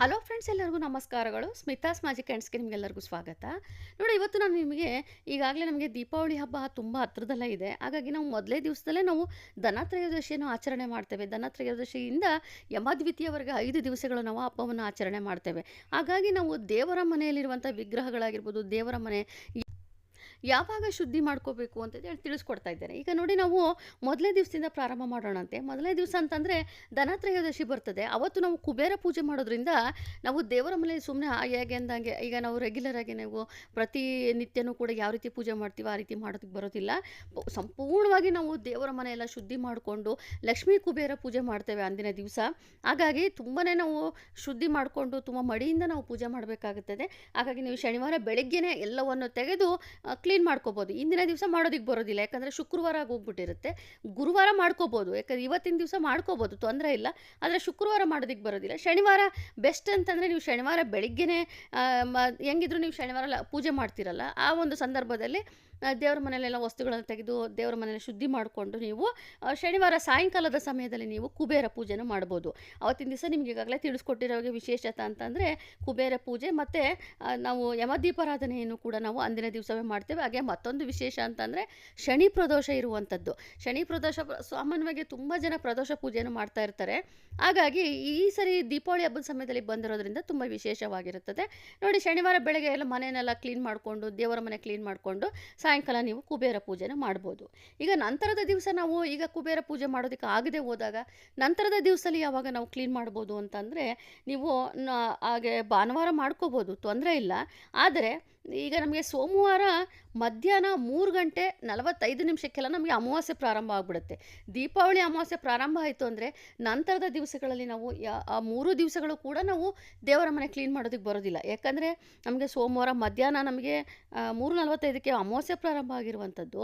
Hello friends, ಎಲ್ಲರಿಗೂ ನಮಸ್ಕಾರಗಳು. Smitha's magic ಆ್ಯಂಡ್ಸ್ಗೆ ನಿಮಗೆಲ್ಲರಿಗೂ ಸ್ವಾಗತ. ನೋಡಿ, ಇವತ್ತು ನಾನು ನಿಮಗೆ ಈಗಾಗಲೇ ನಮಗೆ ದೀಪಾವಳಿ ಹಬ್ಬ ತುಂಬ ಹತ್ರದಲ್ಲೇ ಇದೆ. ಹಾಗಾಗಿ ನಾವು ಮೊದಲೇ ದಿವಸದಲ್ಲೇ ನಾವು ಧನತ್ರಯೋದಶಿಯನ್ನು ಆಚರಣೆ ಮಾಡ್ತೇವೆ. ಧನತ್ರಯೋದಶಿಯಿಂದ ಯಮ ಯಮದ್ವಿತೀಯವರೆಗೆ ಐದು ದಿವಸಗಳು ನಾವು ಹಬ್ಬವನ್ನು ಆಚರಣೆ ಮಾಡ್ತೇವೆ. ಹಾಗಾಗಿ ನಾವು ದೇವರ ಮನೆಯಲ್ಲಿರುವಂಥ ವಿಗ್ರಹಗಳಾಗಿರ್ಬೋದು, ದೇವರ ಮನೆ ಯಾವಾಗ ಶುದ್ಧಿ ಮಾಡ್ಕೋಬೇಕು ಅಂತ ಹೇಳಿ ತಿಳಿಸ್ಕೊಡ್ತಾ ಇದ್ದಾರೆ ಈಗ ನೋಡಿ ನಾವು ಮೊದಲೇ ದಿವಸದಿಂದ ಪ್ರಾರಂಭ ಮಾಡೋಣಂತೆ. ಮೊದಲನೇ ದಿವಸ ಅಂತಂದರೆ ಧನತ್ರಯೋದಶಿ ಬರ್ತದೆ. ಅವತ್ತು ನಾವು ಕುಬೇರ ಪೂಜೆ ಮಾಡೋದ್ರಿಂದ ನಾವು ದೇವರ ಮನೆಯಲ್ಲಿ ಸುಮ್ಮನೆ ಹೇಗೆ ಅಂದಂಗೆ ಈಗ ನಾವು ರೆಗ್ಯುಲರ್ ಆಗಿ ನಾವು ಪ್ರತಿ ನಿತ್ಯನೂ ಕೂಡ ಯಾವ ರೀತಿ ಪೂಜೆ ಮಾಡ್ತೀವೋ ಆ ರೀತಿ ಮಾಡೋದಕ್ಕೆ ಬರೋದಿಲ್ಲ. ಸಂಪೂರ್ಣವಾಗಿ ನಾವು ದೇವರ ಮನೆಯೆಲ್ಲ ಶುದ್ಧಿ ಮಾಡಿಕೊಂಡು ಲಕ್ಷ್ಮೀ ಕುಬೇರ ಪೂಜೆ ಮಾಡ್ತೇವೆ ಅಂದಿನ ದಿವಸ. ಹಾಗಾಗಿ ತುಂಬಾ ನಾವು ಶುದ್ಧಿ ಮಾಡಿಕೊಂಡು ತುಂಬ ಮಡಿಯಿಂದ ನಾವು ಪೂಜೆ ಮಾಡಬೇಕಾಗುತ್ತದೆ. ಹಾಗಾಗಿ ನೀವು ಶನಿವಾರ ಬೆಳಗ್ಗೆನೇ ಎಲ್ಲವನ್ನು ತೆಗೆದು ಕ್ಲೀನ್ ಮಾಡ್ಕೋಬೋದು. ಇಂದಿನ ದಿವಸ ಮಾಡೋದಕ್ಕೆ ಬರೋದಿಲ್ಲ. ಯಾಕಂದರೆ ಶುಕ್ರವಾರ ಹೋಗ್ಬಿಟ್ಟಿರುತ್ತೆ ಗುರುವಾರ ಮಾಡ್ಕೋಬೋದು. ಯಾಕಂದರೆ ಇವತ್ತಿನ ದಿವಸ ಮಾಡ್ಕೋಬೋದು. ತೊಂದರೆ ಇಲ್ಲ. ಆದರೆ ಶುಕ್ರವಾರ ಮಾಡೋದಕ್ಕೆ ಬರೋದಿಲ್ಲ. ಶನಿವಾರ ಬೆಸ್ಟ್ ಅಂತಂದರೆ ನೀವು ಶನಿವಾರ ಬೆಳಿಗ್ಗೆನೇ ಹೆಂಗಿದ್ರು ನೀವು ಶನಿವಾರ ಪೂಜೆ ಮಾಡ್ತಿರಲ್ಲ. ಆ ಒಂದು ಸಂದರ್ಭದಲ್ಲಿ ದೇವ್ರ ಮನೆಯಲ್ಲೆಲ್ಲ ವಸ್ತುಗಳನ್ನು ತೆಗೆದು ದೇವ್ರ ಮನೆಯಲ್ಲಿ ಶುದ್ಧಿ ಮಾಡಿಕೊಂಡು ನೀವು ಶನಿವಾರ ಸಾಯಂಕಾಲದ ಸಮಯದಲ್ಲಿ ನೀವು ಕುಬೇರ ಪೂಜೆನ ಮಾಡ್ಬೋದು. ಅವತ್ತಿನ ದಿವಸ ನಿಮ್ಗೆ ಈಗಾಗಲೇ ತಿಳಿಸ್ಕೊಟ್ಟಿರೋಗೆ ವಿಶೇಷತೆ ಅಂತಂದರೆ, ಕುಬೇರ ಪೂಜೆ ಮತ್ತು ನಾವು ಯಮದೀಪಾರಾಧನೆಯನ್ನು ಕೂಡ ನಾವು ಅಂದಿನ ದಿವಸವೇ ಮಾಡ್ತೇವೆ. ಹಾಗೆ ಮತ್ತೊಂದು ವಿಶೇಷ ಅಂತಂದರೆ, ಶನಿ ಪ್ರದೋಷ ಇರುವಂಥದ್ದು ಶನಿ ಪ್ರದೋಷ ಸಾಮಾನ್ಯವಾಗಿ ತುಂಬ ಜನ ಪ್ರದೋಷ ಪೂಜೆಯನ್ನು ಮಾಡ್ತಾ ಇರ್ತಾರೆ. ಹಾಗಾಗಿ ಈ ಸರಿ ದೀಪಾವಳಿ ಹಬ್ಬದ ಸಮಯದಲ್ಲಿ ಬಂದಿರೋದ್ರಿಂದ ತುಂಬ ವಿಶೇಷವಾಗಿರುತ್ತದೆ. ನೋಡಿ, ಶನಿವಾರ ಬೆಳಗ್ಗೆ ಎಲ್ಲ ಮನೆಯನ್ನೆಲ್ಲ ಕ್ಲೀನ್ ಮಾಡಿಕೊಂಡು, ದೇವರ ಮನೆ ಕ್ಲೀನ್ ಮಾಡಿಕೊಂಡು ಸಾಯಂಕಾಲ ನೀವು ಕುಬೇರ ಪೂಜೆನ ಮಾಡ್ಬೋದು. ಈಗ ನಂತರದ ದಿವಸ ನಾವು ಈಗ ಕುಬೇರ ಪೂಜೆ ಮಾಡೋದಕ್ಕೆ ಆಗದೆ ಹೋದಾಗ ನಂತರದ ದಿವಸದಲ್ಲಿ ಯಾವಾಗ ನಾವು ಕ್ಲೀನ್ ಮಾಡ್ಬೋದು ಅಂತಂದರೆ ನೀವು ಹಾಗೆ ಭಾನುವಾರ ಮಾಡ್ಕೋಬೋದು, ತೊಂದರೆ ಇಲ್ಲ. ಆದರೆ ಈಗ ನಮಗೆ ಸೋಮವಾರ ಮಧ್ಯಾಹ್ನ ಮೂರು ಗಂಟೆ ನಲವತ್ತೈದು ನಿಮಿಷಕ್ಕೆಲ್ಲ ನಮಗೆ ಅಮಾವಾಸ್ಯೆ ಪ್ರಾರಂಭ ಆಗಿಬಿಡುತ್ತೆ. ದೀಪಾವಳಿ ಅಮಾವಾಸ್ಯೆ ಪ್ರಾರಂಭ ಆಯಿತು ಅಂದರೆ ನಂತರದ ದಿವಸಗಳಲ್ಲಿ ನಾವು ಆ ಮೂರು ದಿವಸಗಳು ಕೂಡ ನಾವು ದೇವರ ಮನೆ ಕ್ಲೀನ್ ಮಾಡೋದಕ್ಕೆ ಬರೋದಿಲ್ಲ. ಯಾಕಂದರೆ ನಮಗೆ ಸೋಮವಾರ ಮಧ್ಯಾಹ್ನ ನಮಗೆ ಮೂರು ನಲವತ್ತೈದಕ್ಕೆ ಅಮಾವಾಸ್ಯೆ ಪ್ರಾರಂಭ ಆಗಿರುವಂಥದ್ದು.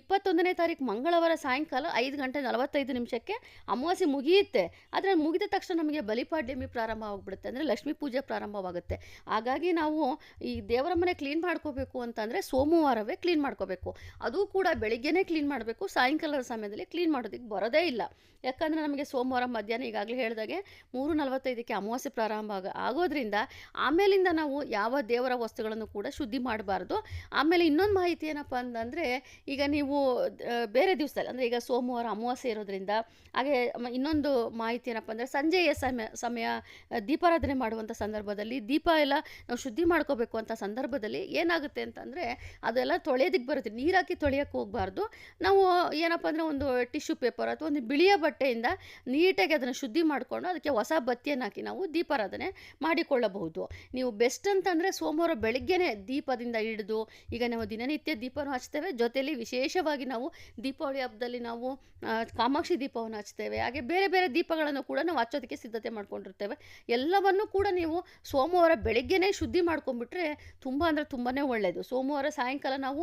ಇಪ್ಪತ್ತೊಂದನೇ ತಾರೀಕು ಮಂಗಳವಾರ ಸಾಯಂಕಾಲ ಐದು ಗಂಟೆ ನಲವತ್ತೈದು ನಿಮಿಷಕ್ಕೆ ಅಮಾವಾಸ್ಯೆ ಮುಗಿಯುತ್ತೆ. ಆದರೆ ಮುಗಿದ ತಕ್ಷಣ ನಮಗೆ ಬಲಿಪಾಡ್ಯಮಿ ಪ್ರಾರಂಭ ಆಗಿಬಿಡುತ್ತೆ ಅಂದರೆ ಲಕ್ಷ್ಮೀ ಪೂಜೆ ಪ್ರಾರಂಭವಾಗುತ್ತೆ. ಹಾಗಾಗಿ ನಾವು ಈ ದೇವರ ಮನೆ ಕ್ಲೀನ್ ಮಾಡ್ಕೋಬೇಕು ಅಂತಂದರೆ ಸೋಮವಾರವೇ ಕ್ಲೀನ್ ಮಾಡ್ಕೋಬೇಕು. ಅದು ಕೂಡ ಬೆಳಿಗ್ಗೆನೇ ಕ್ಲೀನ್ ಮಾಡಬೇಕು ಸಾಯಂಕಾಲದ ಸಮಯದಲ್ಲಿ ಕ್ಲೀನ್ ಮಾಡೋದಕ್ಕೆ ಬರೋದೇ ಇಲ್ಲ. ಯಾಕಂದರೆ ನಮಗೆ ಸೋಮವಾರ ಮಧ್ಯಾಹ್ನ ಈಗಾಗಲೇ ಹೇಳಿದಾಗೆ ಮೂರು ನಲವತ್ತೈದಕ್ಕೆ ಅಮಾವಾಸ್ಯೆ ಪ್ರಾರಂಭ ಆಗ ಆಗೋದ್ರಿಂದ ಆಮೇಲಿಂದ ನಾವು ಯಾವ ದೇವರ ವಸ್ತುಗಳನ್ನು ಕೂಡ ಶುದ್ಧಿ ಮಾಡಬಾರ್ದು. ಆಮೇಲೆ ಇನ್ನೊಂದು ಮಾಹಿತಿ ಏನಪ್ಪ ಅಂತಂದರೆ ಈಗ ನೀವು ಬೇರೆ ದಿವಸದಲ್ಲಿ ಅಂದರೆ ಈಗ ಸೋಮವಾರ ಅಮಾವಾಸ್ಯೆ ಇರೋದ್ರಿಂದ ಹಾಗೆ ಇನ್ನೊಂದು ಮಾಹಿತಿ ಏನಪ್ಪ ಅಂದರೆ ಸಂಜೆಯ ಸಮಯ ಸಮಯ ದೀಪಾರಾಧನೆ ಮಾಡುವಂಥ ಸಂದರ್ಭದಲ್ಲಿ ದೀಪ ಎಲ್ಲ ನಾವು ಶುದ್ಧಿ ಮಾಡ್ಕೋಬೇಕು ಅಂತ ಸಂದರ್ಭದಲ್ಲಿ ಏನಾಗುತ್ತೆ ಅಂತಂದರೆ ಅದೆಲ್ಲ ತೊಳೆಯೋದಕ್ಕೆ ಬರುತ್ತೆ. ನೀರಾಕಿ ತೊಳೆಯೋಕ್ಕೆ ಹೋಗಬಾರ್ದು. ನಾವು ಏನಪ್ಪ ಅಂದರೆ ಒಂದು ಟಿಶ್ಯೂ ಪೇಪರ್ ಅಥವಾ ಒಂದು ಬಿಳಿಯ ಬಟ್ಟೆಯಿಂದ ನೀಟಾಗಿ ಅದನ್ನು ಶುದ್ಧಿ ಮಾಡಿಕೊಂಡು ಅದಕ್ಕೆ ಹೊಸ ಬತ್ತಿಯನ್ನು ಹಾಕಿ ನಾವು ದೀಪಾರಾಧನೆ ಮಾಡಿಕೊಳ್ಳಬಹುದು. ನೀವು ಬೆಸ್ಟ್ ಅಂತಂದರೆ ಸೋಮವಾರ ಬೆಳಗ್ಗೆನೇ ದೀಪದಿಂದ ಹಿಡಿದು ಈಗ ನಾವು ದಿನನಿತ್ಯ ದೀಪವನ್ನು ಹಚ್ತೇವೆ ಜೊತೆಯಲ್ಲಿ ವಿಶೇಷವಾಗಿ ನಾವು ದೀಪಾವಳಿ ಹಬ್ಬದಲ್ಲಿ ನಾವು ಕಾಮಾಕ್ಷಿ ದೀಪವನ್ನು ಹಚ್ತೇವೆ ಹಾಗೆ ಬೇರೆ ಬೇರೆ ದೀಪಗಳನ್ನು ಕೂಡ ನಾವು ಹಚ್ಚೋದಕ್ಕೆ ಸಿದ್ಧತೆ ಮಾಡ್ಕೊಂಡಿರ್ತೇವೆ. ಎಲ್ಲವನ್ನೂ ಕೂಡ ನೀವು ಸೋಮವಾರ ಬೆಳಗ್ಗೆನೇ ಶುದ್ಧಿ ಮಾಡ್ಕೊಂಡ್ಬಿಟ್ರೆ ತುಂಬ ಅಂದರೆ ತುಂಬಾ ಒಳ್ಳೆಯದು ಸೋಮವಾರ ಸಾಯಂಕಾಲ ನಾವು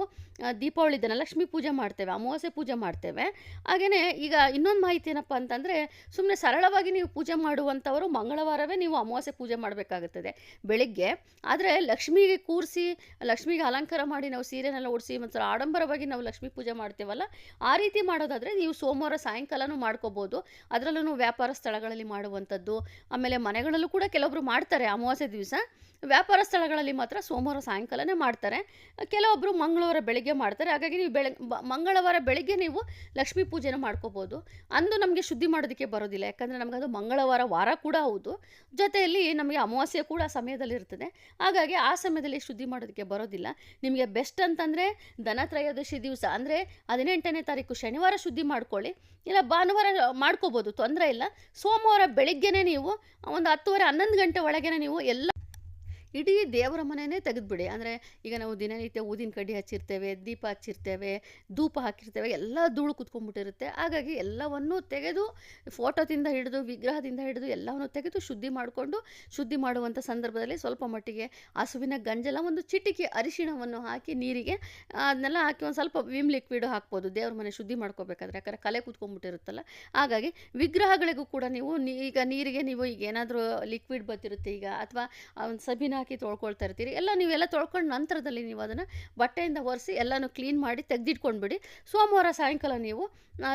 ದೀಪಾವಳಿ ದಿನ ಲಕ್ಷ್ಮೀ ಪೂಜೆ ಮಾಡ್ತೇವೆ, ಅಮಾವಾಸ್ಯೆ ಪೂಜೆ ಮಾಡ್ತೇವೆ. ಹಾಗೆಯೇ ಈಗ ಇನ್ನೊಂದು ಮಾಹಿತಿ ಏನಪ್ಪ ಅಂತಂದರೆ ಸುಮ್ಮನೆ ಸರಳವಾಗಿ ನೀವು ಪೂಜೆ ಮಾಡುವಂಥವರು ಮಂಗಳವಾರವೇ ನೀವು ಅಮಾವಾಸ್ಯೆ ಪೂಜೆ ಮಾಡಬೇಕಾಗುತ್ತದೆ ಬೆಳಿಗ್ಗೆ. ಆದರೆ ಲಕ್ಷ್ಮಿಗೆ ಕೂರಿಸಿ, ಲಕ್ಷ್ಮಿಗೆ ಅಲಂಕಾರ ಮಾಡಿ ನಾವು ಸೀರೆನೆಲ್ಲ ಓಡಿಸಿ ಮತ್ತು ಆಡಂಬರವಾಗಿ ನಾವು ಲಕ್ಷ್ಮೀ ಪೂಜೆ ಮಾಡ್ತೇವಲ್ಲ, ಆ ರೀತಿ ಮಾಡೋದಾದರೆ ನೀವು ಸೋಮವಾರ ಸಾಯಂಕಾಲನೂ ಮಾಡ್ಕೋಬೋದು. ಅದರಲ್ಲೂ ವ್ಯಾಪಾರ ಸ್ಥಳಗಳಲ್ಲಿ ಮಾಡುವಂಥದ್ದು, ಆಮೇಲೆ ಮನೆಗಳಲ್ಲೂ ಕೂಡ ಕೆಲವೊಬ್ರು ಮಾಡ್ತಾರೆ ಅಮಾವಾಸ್ಯೆ ದಿವಸ. ವ್ಯಾಪಾರ ಸ್ಥಳಗಳಲ್ಲಿ ಮಾತ್ರ ಸೋಮವಾರ ಸಾಯಂಕಾಲನೇ ಮಾಡ್ತಾರೆ. ಕೆಲವೊಬ್ಬರು ಮಂಗಳವಾರ ಬೆಳಗ್ಗೆ ಮಾಡ್ತಾರೆ. ಹಾಗಾಗಿ ನೀವು ಬೆಳಗ್ಗೆ ಮಂಗಳವಾರ ಬೆಳಗ್ಗೆ ನೀವು ಲಕ್ಷ್ಮೀ ಪೂಜೆನ ಮಾಡ್ಕೋಬೋದು. ಅಂದು ನಮಗೆ ಶುದ್ಧಿ ಮಾಡೋದಕ್ಕೆ ಬರೋದಿಲ್ಲ. ಯಾಕಂದರೆ ಅದು ಮಂಗಳವಾರ ವಾರ ಕೂಡ ಹೌದು. ಜೊತೆಯಲ್ಲಿ ನಮಗೆ ಅಮಾವಾಸ್ಯೆ ಕೂಡ ಸಮಯದಲ್ಲಿ ಇರ್ತದೆ. ಹಾಗಾಗಿ ಆ ಸಮಯದಲ್ಲಿ ಶುದ್ಧಿ ಮಾಡೋದಕ್ಕೆ ಬರೋದಿಲ್ಲ. ನಿಮಗೆ ಬೆಸ್ಟ್ ಅಂತಂದರೆ ಧನತ್ರಯೋದಶಿ ದಿವಸ, ಅಂದರೆ ಹದಿನೆಂಟನೇ ತಾರೀಕು ಶನಿವಾರ ಶುದ್ಧಿ ಮಾಡ್ಕೊಳ್ಳಿ. ಇಲ್ಲ ಭಾನುವಾರ ಮಾಡ್ಕೋಬೋದು, ತೊಂದರೆ ಇಲ್ಲ. ಸೋಮವಾರ ಬೆಳಿಗ್ಗೆನೇ ನೀವು ಒಂದು ಹತ್ತುವರೆ ಹನ್ನೊಂದು ಗಂಟೆ ಒಳಗೇನೆ ನೀವು ಎಲ್ಲ ಇಡೀ ದೇವರ ಮನೆಯೇ ತೆಗೆದುಬಿಡಿ. ಅಂದರೆ ಈಗ ನಾವು ದಿನನಿತ್ಯ ಊದಿನ ಕಡ್ಡಿ ಹಚ್ಚಿರ್ತೇವೆ, ದೀಪ ಹಚ್ಚಿರ್ತೇವೆ, ಧೂಪ ಹಾಕಿರ್ತೇವೆ, ಎಲ್ಲ ಧೂಳು ಕುತ್ಕೊಂಡ್ಬಿಟ್ಟಿರುತ್ತೆ. ಹಾಗಾಗಿ ಎಲ್ಲವನ್ನೂ ತೆಗೆದು ಫೋಟೋದಿಂದ ಹಿಡಿದು, ವಿಗ್ರಹದಿಂದ ಹಿಡಿದು ಎಲ್ಲವನ್ನು ತೆಗೆದು ಶುದ್ಧಿ ಮಾಡಿಕೊಂಡು, ಶುದ್ಧಿ ಮಾಡುವಂಥ ಸಂದರ್ಭದಲ್ಲಿ ಸ್ವಲ್ಪ ಮಟ್ಟಿಗೆ ಹಸುವಿನ ಗಂಜಲ, ಒಂದು ಚಿಟಿಕೆ ಅರಿಶಿಣವನ್ನು ಹಾಕಿ ನೀರಿಗೆ, ಅದನ್ನೆಲ್ಲ ಹಾಕಿ ಒಂದು ಸ್ವಲ್ಪ ವಿಮ್ ಲಿಕ್ವಿಡ್ ಹಾಕ್ಬೋದು. ದೇವ್ರ ಮನೆ ಶುದ್ಧಿ ಮಾಡ್ಕೋಬೇಕಾದ್ರೆ. ಯಾಕಂದರೆ ಕಲೆ ಕೂತ್ಕೊಂಡ್ಬಿಟ್ಟಿರುತ್ತಲ್ಲ. ಹಾಗಾಗಿ ವಿಗ್ರಹಗಳಿಗೂ ಕೂಡ ನೀವು ಈಗ ನೀರಿಗೆ ನೀವು ಈಗ ಏನಾದರೂ ಲಿಕ್ವಿಡ್ ಬತ್ತಿರುತ್ತೆ ಈಗ, ಅಥವಾ ಒಂದು ಸಬೀನ ಹಾಕಿ ತೊಳ್ಕೊಳ್ತಾ ಇರ್ತೀರಿ. ಎಲ್ಲ ನೀವೆಲ್ಲ ತೊಳ್ಕೊಂಡು ನಂತರದಲ್ಲಿ ನೀವು ಅದನ್ನು ಬಟ್ಟೆಯಿಂದ ಒರೆಸಿ ಎಲ್ಲನೂ ಕ್ಲೀನ್ ಮಾಡಿ ತೆಗೆದಿಟ್ಕೊಂಡ್ಬಿಡಿ. ಸೋಮವಾರ ಸಾಯಂಕಾಲ ನೀವು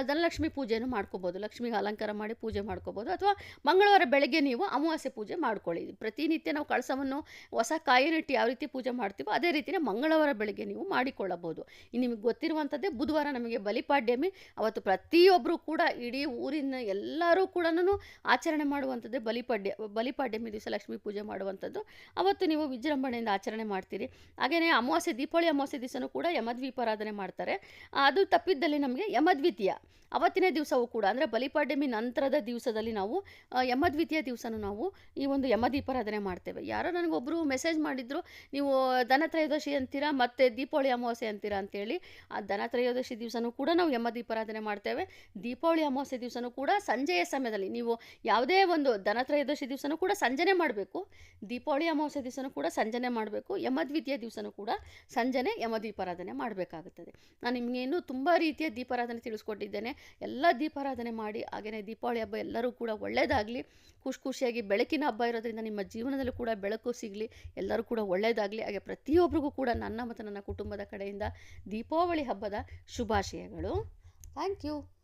ಧನಲಕ್ಷ್ಮಿ ಪೂಜೆಯನ್ನು ಮಾಡ್ಕೋಬೋದು. ಲಕ್ಷ್ಮಿಗೆ ಅಲಂಕಾರ ಮಾಡಿ ಪೂಜೆ ಮಾಡ್ಕೋಬೋದು. ಅಥವಾ ಮಂಗಳವಾರ ಬೆಳಗ್ಗೆ ನೀವು ಅಮಾವಾಸ್ಯೆ ಪೂಜೆ ಮಾಡ್ಕೊಳ್ಳಿ. ಪ್ರತಿನಿತ್ಯ ನಾವು ಕಳಸವನ್ನು ಹೊಸ ಕಾಯಿನಿಟ್ಟು ಯಾವ ರೀತಿ ಪೂಜೆ ಮಾಡ್ತೀವೋ ಅದೇ ರೀತಿಯೇ ಮಂಗಳವಾರ ಬೆಳಗ್ಗೆ ನೀವು ಮಾಡಿಕೊಳ್ಳಬಹುದು. ಇನ್ನು ನಿಮಗೆ ಗೊತ್ತಿರುವಂಥದ್ದೇ ಬುಧವಾರ ನಮಗೆ ಬಲಿಪಾಡ್ಯಮಿ. ಅವತ್ತು ಪ್ರತಿಯೊಬ್ಬರು ಕೂಡ ಇಡೀ ಊರಿನ ಎಲ್ಲರೂ ಕೂಡ ಆಚರಣೆ ಮಾಡುವಂಥದ್ದೇ ಬಲಿಪಾಡ್ಯ, ಬಲಿಪಾಡ್ಯಮಿ ದಿವಸ ಲಕ್ಷ್ಮೀ ಪೂಜೆ ಮಾಡುವಂಥದ್ದು. ಅವತ್ತು ನೀವು ವಿಜೃಂಭಣೆಯಿಂದ ಆಚರಣೆ ಮಾಡ್ತೀರಿ. ಹಾಗೆಯೇ ಅಮಾವಾಸ್ಯೆ, ದೀಪಾವಳಿ ಅಮಾವಾಸ್ಯೆ ದಿವಸನೂ ಕೂಡ ಯಮದ್ವೀಪಾರಾಧನೆ ಮಾಡ್ತಾರೆ. ಅದು ತಪ್ಪಿದ್ದಲ್ಲಿ ನಮಗೆ ಯಮದ್ವಿತೀಯ. ಅವತ್ತಿನ ದಿವಸವೂ ಕೂಡ, ಅಂದರೆ ಬಲಿಪಾಡ್ಯಮಿ ನಂತರದ ದಿವಸದಲ್ಲಿ ನಾವು ಯಮದ್ವಿತೀಯ ದಿವಸನೂ ನಾವು ಈ ಒಂದು ಯಮದೀಪಾರಾಧನೆ ಮಾಡ್ತೇವೆ. ಯಾರೋ ನನಗೊಬ್ಬರು ಮೆಸೇಜ್ ಮಾಡಿದ್ರು, ನೀವು ಧನತ್ರಯೋದಶಿ ಅಂತೀರಾ, ಮತ್ತು ದೀಪಾವಳಿ ಅಮಾವಾಸ್ಯೆ ಅಂತೀರಾ ಅಂತೇಳಿ, ಆ ಧನತ್ರಯೋದಶಿ ದಿವಸನೂ ಕೂಡ ನಾವು ಯಮದೀಪಾರಾಧನೆ ಮಾಡ್ತೇವೆ. ದೀಪಾವಳಿ ಅಮಾವಾಸ್ಯೆ ದಿವಸನೂ ಕೂಡ ಸಂಜೆಯ ಸಮಯದಲ್ಲಿ ನೀವು ಯಾವುದೇ ಒಂದು ಧನತ್ರಯೋದಶಿ ದಿವಸನೂ ಕೂಡ ಸಂಜೆನೆ ಮಾಡಬೇಕು. ದೀಪಾವಳಿ ಅಮಾವಾಸ್ಯೆ ದಿವಸನೂ ಕೂಡ ಸಂಜನೆ ಮಾಡಬೇಕು. ಯಮದ್ವಿತೀಯ ದಿವಸನೂ ಕೂಡ ಸಂಜನೆ ಯಮದೀಪಾರಾಧನೆ ಮಾಡಬೇಕಾಗುತ್ತದೆ. ನಾನು ನಿಮಗೇನು ತುಂಬ ರೀತಿಯ ದೀಪಾರಾಧನೆ ತಿಳಿಸ್ಕೊಟ್ಟಿದ್ದೇನೆ. ಎಲ್ಲ ದೀಪಾರಾಧನೆ ಮಾಡಿ ಹಾಗೆಯೇ ದೀಪಾವಳಿ ಹಬ್ಬ ಎಲ್ಲರೂ ಕೂಡ ಒಳ್ಳೆಯದಾಗಲಿ ಖುಷಿ ಖುಷಿಯಾಗಿ ಬೆಳಕಿನ ಹಬ್ಬ ಇರೋದ್ರಿಂದ ನಿಮ್ಮ ಜೀವನದಲ್ಲೂ ಕೂಡ ಬೆಳಕು ಸಿಗಲಿ. ಎಲ್ಲರೂ ಕೂಡ ಒಳ್ಳೆಯದಾಗಲಿ ಹಾಗೆ ಪ್ರತಿಯೊಬ್ಬರಿಗೂ ಕೂಡ ನನ್ನ ಮತ್ತು ನನ್ನ ಕುಟುಂಬದ ಕಡೆಯಿಂದ ದೀಪಾವಳಿ ಹಬ್ಬದ ಶುಭಾಶಯಗಳು. Thank you.